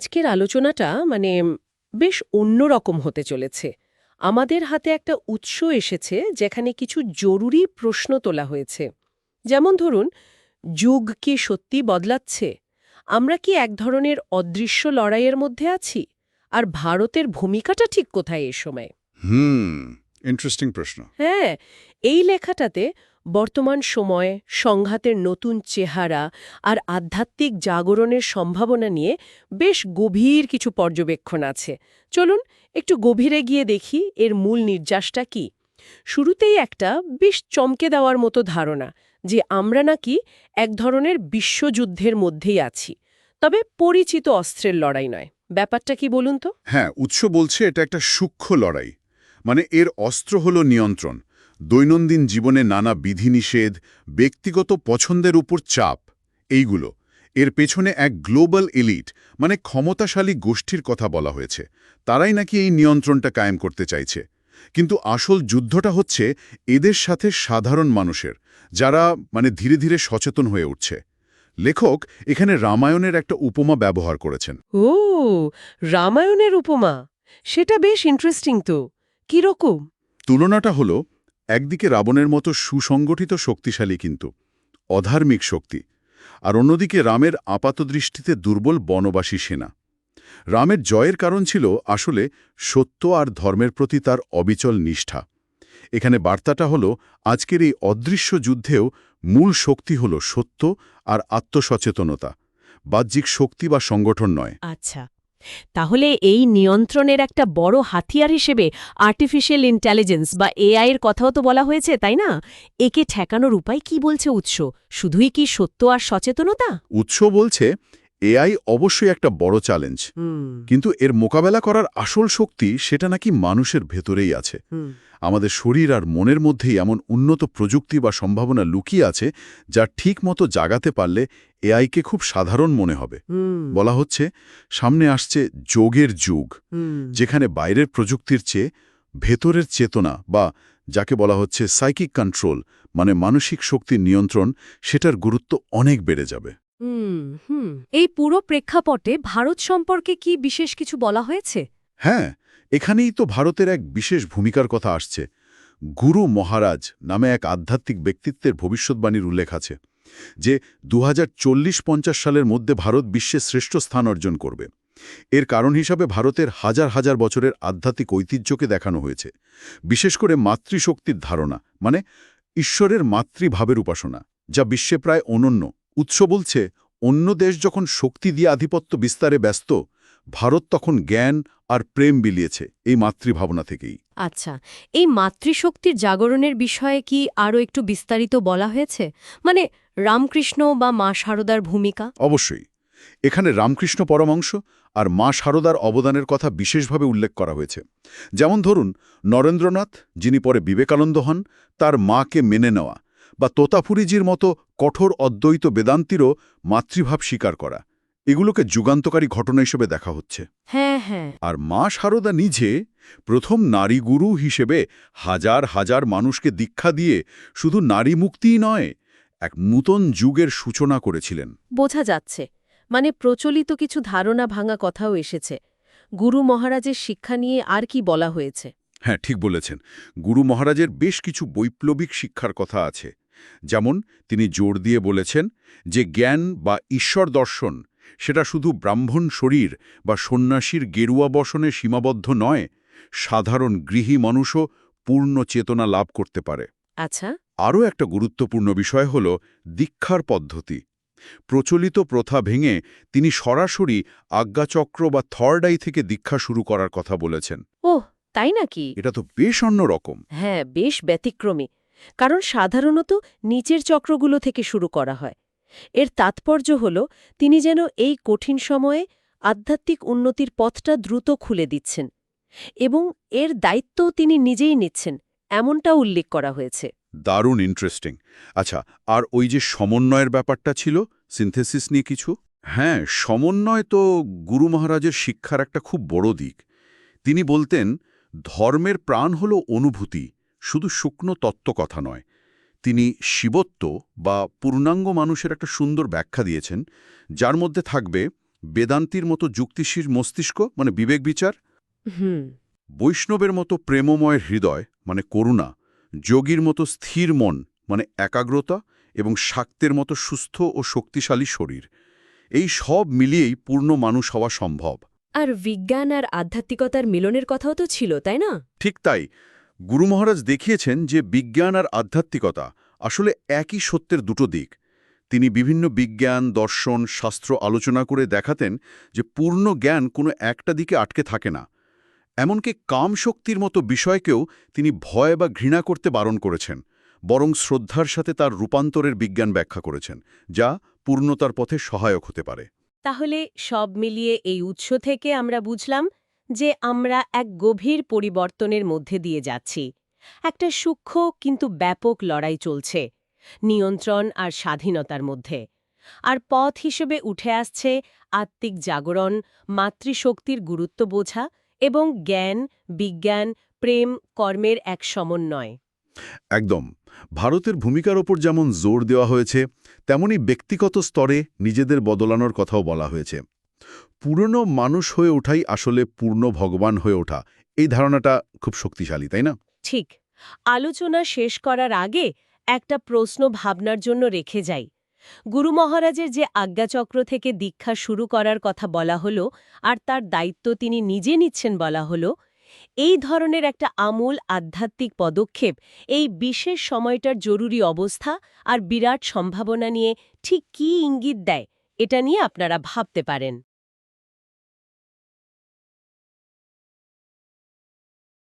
আজকের আলোচনাটা মানে বেশ অন্যরকম হতে চলেছে। আমাদের হাতে একটা উৎস এসেছে যেখানে কিছু জরুরি প্রশ্ন তোলা হয়েছে। যেমন ধরুন যুগ কি সত্যি বদলাচ্ছে? আমরা কি এক ধরনের অদৃশ্য লড়াইয়ের মধ্যে আছি? আর ভারতের ভূমিকাটা ঠিক কোথায় এ সময়? হুম ইন্টারেস্টিং প্রশ্ন। হ্যাঁ এই লেখাটাতে বর্তমান সময়ে সংঘাতের নতুন চেহারা আর আধ্যাত্মিক জাগরণের সম্ভাবনা নিয়ে বেশ গভীর কিছু পর্যবেক্ষণ আছে। চলুন একটু গভীরে গিয়ে দেখি এর মূল নির্যাসটা কি। শুরুতেই একটা বেশ চমকে দেওয়ার মতো ধারণা যে আমরা নাকি এক ধরনের বিশ্বযুদ্ধের মধ্যেই আছি। তবে পরিচিত অস্ত্রের লড়াই নয়। ব্যাপারটা কি বলুন তো? হ্যাঁ উৎস বলছে এটা একটা সূক্ষ্ম লড়াই। মানে এর অস্ত্র হলো নিয়ন্ত্রণ। দৈনন্দিন জীবনে নানা বিধিনিষেধ ব্যক্তিগত পছন্দের উপর চাপ এইগুলো। এর পেছনে এক গ্লোবাল এলিট মানে ক্ষমতাশালী গোষ্ঠীর কথা বলা হয়েছে। তারাই নাকি এই নিয়ন্ত্রণটা কায়েম করতে চাইছে। কিন্তু আসল যুদ্ধটা হচ্ছে এদের সাথে সাধারণ মানুষের যারা মানে ধীরে ধীরে সচেতন হয়ে উঠছে। লেখক এখানে রামায়ণের একটা উপমা ব্যবহার করেছেন। ও রামায়ণের উপমা? সেটা বেশ ইন্টারেস্টিং তো। কীরকম? তুলনাটা হলো একদিকে রাবণের মতো সুসংগঠিত শক্তিশালী কিন্তু, অধার্মিক শক্তি, আর অন্যদিকে রামের আপাতদৃষ্টিতে দুর্বল বনবাসী সেনা। রামের জয়ের কারণ ছিল আসলে সত্য আর ধর্মের প্রতি তার অবিচল নিষ্ঠা। এখানে বার্তাটা হল, আজকের এই অদৃশ্য যুদ্ধেও মূল শক্তি হল সত্য আর আত্মসচেতনতা, বাহ্যিক শক্তি বা সংগঠন নয়। আচ্ছা। তাহলে এই নিয়ন্ত্রণের একটা বড় হাতিয়ার হিসেবে আর্টিফিশিয়াল ইন্টেলিজেন্স বা এআইয়ের কথাও তো বলা হয়েছে, তাই না? একে ঠেকানোর উপায় কি বলছে উৎস? শুধুই কি সত্য আর সচেতনতা? উৎস বলছে এআই অবশ্যই একটা বড় চ্যালেঞ্জ কিন্তু এর মোকাবেলা করার আসল শক্তি সেটা নাকি মানুষের ভেতরেই আছে। আমাদের শরীর আর মনের মধ্যেই এমন উন্নত প্রযুক্তি বা সম্ভাবনা লুকিয়ে আছে যা ঠিক মতো জাগাতে পারলে এআইকে খুব সাধারণ মনে হবে। বলা হচ্ছে সামনে আসছে যোগের যুগ যেখানে বাইরের প্রযুক্তির চেয়ে ভেতরের চেতনা বা যাকে বলা হচ্ছে সাইকিক কন্ট্রোল মানে মানসিক শক্তির নিয়ন্ত্রণ সেটার গুরুত্ব অনেক বেড়ে যাবে। হুম এই পুরো প্রেক্ষাপটে ভারত সম্পর্কে কি বিশেষ কিছু বলা হয়েছে? হ্যাঁ এখানেই তো ভারতের এক বিশেষ ভূমিকার কথা আসছে। গুরু মহারাজ নামে এক আধ্যাত্মিক ব্যক্তিত্বের ভবিষ্যৎবাণীর উল্লেখ আছে, যে দু হাজার সালের মধ্যে ভারত বিশ্বে শ্রেষ্ঠ স্থান অর্জন করবে। এর কারণ হিসাবে ভারতের হাজার হাজার বছরের আধ্যাত্মিক ঐতিহ্যকে দেখানো হয়েছে, বিশেষ করে মাতৃশক্তির ধারণা মানে ঈশ্বরের মাতৃভাবের উপাসনা, যা বিশ্বে প্রায় অনন্য। উৎস বলছে অন্য দেশ যখন শক্তি দিয়ে আধিপত্য বিস্তারে ব্যস্ত ভারত তখন জ্ঞান আর প্রেম বিলিয়েছে এই মাতৃভাবনা থেকেই। আচ্ছা এই মাতৃশক্তির জাগরণের বিষয়ে কি আরও একটু বিস্তারিত বলা হয়েছে? মানে রামকৃষ্ণ বা মা শারদার ভূমিকা? অবশ্যই। এখানে রামকৃষ্ণ পরমাংশ আর মা শারদার অবদানের কথা বিশেষভাবে উল্লেখ করা হয়েছে। যেমন ধরুন নরেন্দ্রনাথ যিনি পরে বিবেকানন্দ হন তার মাকে মেনে নেওয়া বা তোতাফুরিজির মতো কঠোর অদ্বৈত বেদান্তিরও মাতৃভাব স্বীকার করা। এগুলোকে যুগান্তকারী ঘটনা হিসেবে দেখা হচ্ছে। হ্যাঁ হ্যাঁ। আর মা শারদা নিজে প্রথম নারী গুরু হিসেবে হাজার হাজার মানুষকে দীক্ষা দিয়ে শুধু নারী মুক্তিই নয় এক নূতন যুগের সূচনা করেছিলেন। বোঝা যাচ্ছে। মানে প্রচলিত কিছু ধারণা ভাঙা কথাও এসেছে। গুরু মহারাজের শিক্ষা নিয়ে আর কি বলা হয়েছে? হ্যাঁ ঠিক বলেছেন। গুরু মহারাজের বেশ কিছু বৈপ্লবিক শিক্ষার কথা আছে। যেমন তিনি জোর দিয়ে বলেছেন যে জ্ঞান বা ঈশ্বর দর্শন সেটা শুধু ব্রাহ্মণ শরীর বা সন্ন্যাসীর গেরুয়া বসনে সীমাবদ্ধ নয় সাধারণ গৃহী মানুষও পূর্ণ চেতনা লাভ করতে পারে। আচ্ছা। আরও একটা গুরুত্বপূর্ণ বিষয় হল দীক্ষার পদ্ধতি। প্রচলিত প্রথা ভেঙে তিনি সরাসরি আজ্ঞাচক্র বা থর্ড আই থেকে দীক্ষা শুরু করার কথা বলেছেন। ওহ তাই নাকি? এটা তো বেশ অন্যরকম। হ্যাঁ বেশ ব্যতিক্রমী। কারণ সাধারণত নিচের চক্রগুলো থেকে শুরু করা হয়। এর তাৎপর্য হল, তিনি যেন এই কঠিন সময়ে আধ্যাত্মিক উন্নতির পথটা দ্রুত খুলে দিচ্ছেন এবং এর দায়িত্বও তিনি নিজেই নিচ্ছেন, এমনটা উল্লেখ করা হয়েছে। দারুণ ইন্টারেস্টিং আচ্ছা আর ওই যে সমন্বয়ের ব্যাপারটা ছিল সিনথেসিস নিয়ে কিছু? হ্যাঁ সমন্বয় তো গুরু মহারাজের শিক্ষার একটা খুব বড় দিক। তিনি বলতেন, ধর্মের প্রাণ হল অনুভূতি শুধু শুকনো তত্ত্ব কথা নয় তিনি শিবত্ব বা পূর্ণাঙ্গ মানুষের একটা সুন্দর ব্যাখ্যা দিয়েছেন যার মধ্যে থাকবে বেদান্তির মতো যুক্তিশীর মস্তিষ্ক মানে বিবেক বিচার বৈষ্ণবের মতো প্রেমময় হৃদয় মানে করুণা যোগীর মতো স্থির মন মানে একাগ্রতা এবং শাক্তের মতো সুস্থ ও শক্তিশালী শরীর। এই সব মিলিয়েই পূর্ণ মানুষ হওয়া সম্ভব। আর বিজ্ঞান আর আধ্যাত্মিকতার মিলনের কথাও তো ছিল তাই না? ঠিক তাই। গুরু মহারাজ দেখিয়েছেন যে বিজ্ঞান আর আধ্যাত্মিকতা আসলে একই সত্যের দুটো দিক। তিনি বিভিন্ন বিজ্ঞান, দর্শন, শাস্ত্র আলোচনা করে দেখাতেন যে পূর্ণ জ্ঞান কোনো একটা দিকে আটকে থাকে না। এমনকি কাম শক্তির মতো বিষয়কেও তিনি ভয় বা ঘৃণা করতে বারণ করেছেন, বরং শ্রদ্ধার সাথে তার রূপান্তরের বিজ্ঞান ব্যাখ্যা করেছেন, যা পূর্ণতার পথে সহায়ক হতে পারে। তাহলে সব মিলিয়ে এই উৎস থেকে আমরা বুঝলাম যে আমরা এক গভীর পরিবর্তনের মধ্যে দিয়ে যাচ্ছি। একটা সূক্ষ্ম কিন্তু ব্যাপক লড়াই চলছে, নিয়ন্ত্রণ আর স্বাধীনতার মধ্যে। আর পথ হিসেবে উঠে আসছে আত্মিক জাগরণ, মাতৃশক্তির গুরুত্ব বোঝা এবং জ্ঞান, বিজ্ঞান, প্রেম, কর্মের এক সমন্বয়। একদম। ভারতের ভূমিকার ওপর যেমন জোর দেওয়া হয়েছে, তেমনি ব্যক্তিগত স্তরে নিজেদের বদলানোর কথাও বলা হয়েছে। পুরনো মানুষ হয়ে ওঠাই আসলে পূর্ণ ভগবান হয়ে ওঠা। এই ধারণাটা খুব শক্তিশালী, তাই না? ঠিক। আলোচনা শেষ করার আগে একটা প্রশ্ন ভাবনার জন্য রেখে যাই। গুরু মহারাজের যে আজ্ঞাচক্র থেকে দীক্ষা শুরু করার কথা বলা হলো আর তার দায়িত্ব তিনি নিজে নিচ্ছেন বলা হলো, এই ধরনের একটা আমূল আধ্যাত্মিক পদক্ষেপ এই বিশেষ সময়টার জরুরি অবস্থা আর বিরাট সম্ভাবনা নিয়ে ঠিক কী ইঙ্গিত দেয়, এটা নিয়ে আপনারা ভাবতে পারেন।